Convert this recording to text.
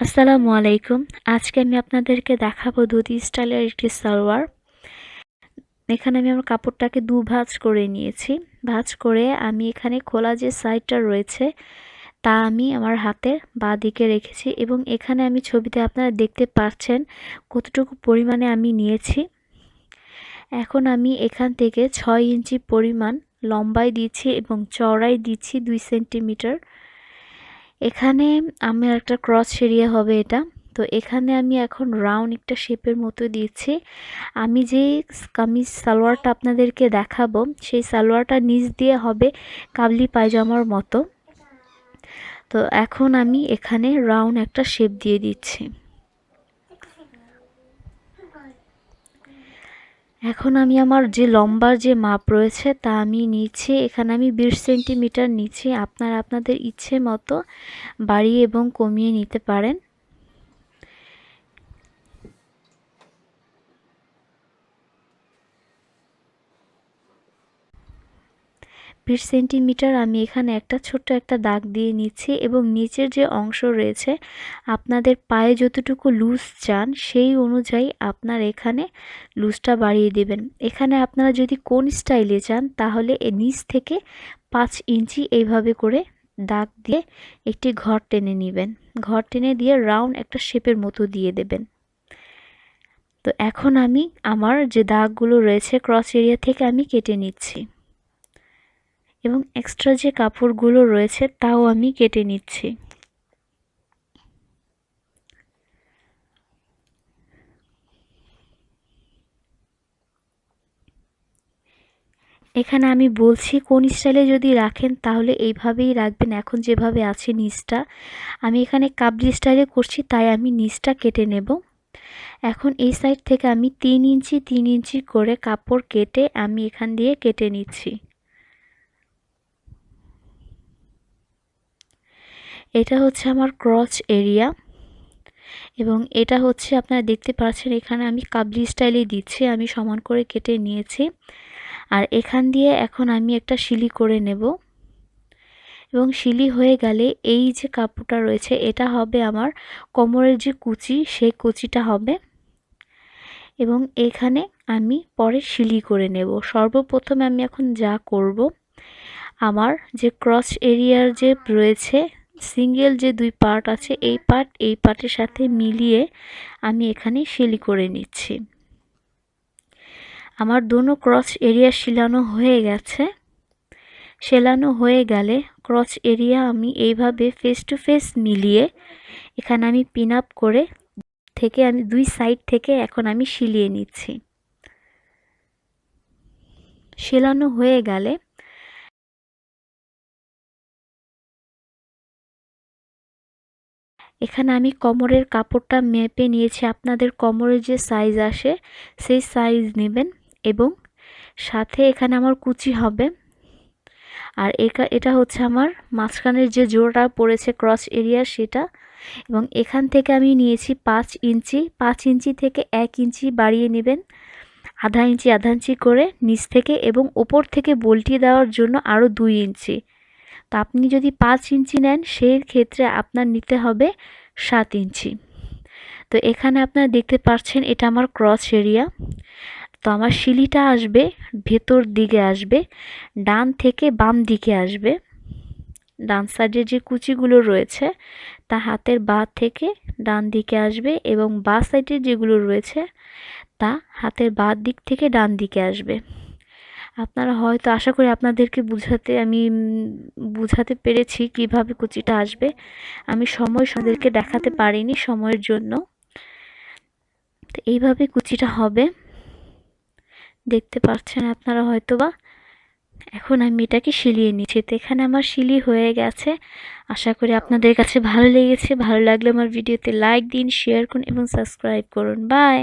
আসসালামু আলাইকুম। আজকে আমি আপনাদেরকে দেখাবো ধুতি স্টাইলের একটি সালোয়ার। এখানে আমি আমার কাপড়টাকে দু ভাঁজ করে নিয়েছি। ভাঁজ করে আমি এখানে খোলা যে সাইডটা রয়েছে, তা আমি আমার হাতে বা দিকে রেখেছি এবং এখানে আমি ছবিতে আপনারা দেখতে পাচ্ছেন কতটুকু পরিমাণে আমি নিয়েছি। এখন আমি এখান থেকে ছয় ইঞ্চি পরিমাণ লম্বাই দিচ্ছি এবং চড়াই দিচ্ছি দুই সেন্টিমিটার। এখানে আমি একটা ক্রস এরিয়া হবে এটা। তো এখানে আমি এখন রাউন্ড একটা শেপের মতো দিয়েছি। আমি যে কামিজ সালোয়ারটা আপনাদেরকে দেখাবো, সেই সালোয়ারটা নিচ দিয়ে হবে কাবলি পায়জামার মতো। তো এখন আমি এখানে রাউন্ড একটা শেপ দিয়ে দিচ্ছি। এখন আমি আমার যে লম্বার যে মাপ রয়েছে তা আমি নিচ্ছি, এখানে আমি বিশ সেন্টিমিটার নিচ্ছি। আপনার আপনাদের ইচ্ছে মতো বাড়িয়ে এবং কমিয়ে নিতে পারেন। বিশ সেন্টিমিটার আমি এখানে একটা ছোট্ট একটা দাগ দিয়ে নিচ্ছি এবং নিচের যে অংশ রয়েছে, আপনাদের পায়ে যতটুকু লুজ চান সেই অনুযায়ী আপনার এখানে লুজটা বাড়িয়ে দেবেন। এখানে আপনারা যদি কোন স্টাইলে চান তাহলে এ নিচ থেকে পাঁচ ইঞ্চি এইভাবে করে দাগ দিয়ে একটি ঘর টেনে নেবেন। ঘর টেনে দিয়ে রাউন্ড একটা শেপের মতো দিয়ে দেবেন। তো এখন আমি আমার যে দাগগুলো রয়েছে ক্রস এরিয়া থেকে আমি কেটে নিচ্ছি। এবং এক্সট্রা যে কাপড়গুলো রয়েছে তাও আমি কেটে নিচ্ছি। এখানে আমি বলছি, কোন স্টাইলে যদি রাখেন তাহলে এইভাবেই রাখবেন। এখন যেভাবে আছে নিচটা, আমি এখানে কাবলি স্টাইলে করছি, তাই আমি নিচটা কেটে নেব। এখন এই সাইড থেকে আমি তিন ইঞ্চি তিন ইঞ্চি করে কাপড় কেটে আমি এখান দিয়ে কেটে নিচ্ছি। এটা হচ্ছে আমার ক্রচ এরিয়া এবং এটা হচ্ছে আপনারা দেখতে পাচ্ছেন এখানে আমি কাবলি স্টাইলে দিচ্ছি, আমি সমান করে কেটে নিয়েছি। আর এখান দিয়ে এখন আমি একটা শিলি করে নেব। এবং শিলি হয়ে গেলে এই যে কাপড়টা রয়েছে, এটা হবে আমার কোমরের যে কুচি, সেই কুচিটা হবে। এবং এখানে আমি পরে শিলি করে নেব। সর্বপ্রথমে আমি এখন যা করব, আমার যে ক্রস এরিয়ার যে রয়েছে সিঙ্গেল যে দুই পার্ট আছে, এই পার্ট, এই পার্টের সাথে মিলিয়ে আমি এখানে শিলি করে নিচ্ছি। আমার দোনো ক্রস এরিয়া শিলানো হয়ে গেছে। সেলানো হয়ে গেলে ক্রস এরিয়া আমি এইভাবে ফেস টু ফেস মিলিয়ে এখানে আমি পিন আপ করে থেকে আমি দুই সাইড থেকে এখন আমি শিলিয়ে নিচ্ছি। সেলানো হয়ে গেলে এখানে আমি কোমরের কাপড়টা মেপে নিয়েছি। আপনাদের কোমরের যে সাইজ আসে, সেই সাইজ নেবেন এবং সাথে এখানে আমার কুচি হবে। আর এটা হচ্ছে আমার মাঝখানের যে জোড়া পড়েছে ক্রস এরিয়া সেটা এবং এখান থেকে আমি নিয়েছি পাঁচ ইঞ্চি। পাঁচ ইঞ্চি থেকে এক ইঞ্চি বাড়িয়ে নেবেন। আধা ইঞ্চি আধা ইঞ্চি করে নিচ থেকে এবং ওপর থেকে বল্টি দেওয়ার জন্য আরও দুই ইঞ্চি। তো আপনি যদি পাঁচ ইঞ্চি নেন, সেই ক্ষেত্রে আপনার নিতে হবে সাত ইঞ্চি। তো এখানে আপনারা দেখতে পাচ্ছেন, এটা আমার ক্রস এরিয়া। তো আমার শিলিটা আসবে, ভেতর দিকে আসবে, ডান থেকে বাম দিকে আসবে। ডান সাইডে যে কুচিগুলো রয়েছে, তা হাতের বা থেকে ডান দিকে আসবে এবং বা সাইডে যেগুলো রয়েছে, তা হাতের বা দিক থেকে ডান দিকে আসবে। আপনারা হয়তো আশা করি আপনাদেরকে বুঝাতে আমি বুঝাতে পেরেছি কীভাবে কুচিটা আসবে। আমি সময় সদেরকে দেখাতে পারিনি সময়ের জন্য। তো এইভাবে কুচিটা হবে। দেখতে পাচ্ছেন আপনারা হয়তো বা এখন আমি এটাকে শিলিয়ে নিচ্ছি। তো এখানে আমার শিলি হয়ে গেছে। আশা করি আপনাদের কাছে ভালো লেগেছে। ভালো লাগলে আমার ভিডিওতে লাইক দিন, শেয়ার করুন এবং সাবস্ক্রাইব করুন। বাই!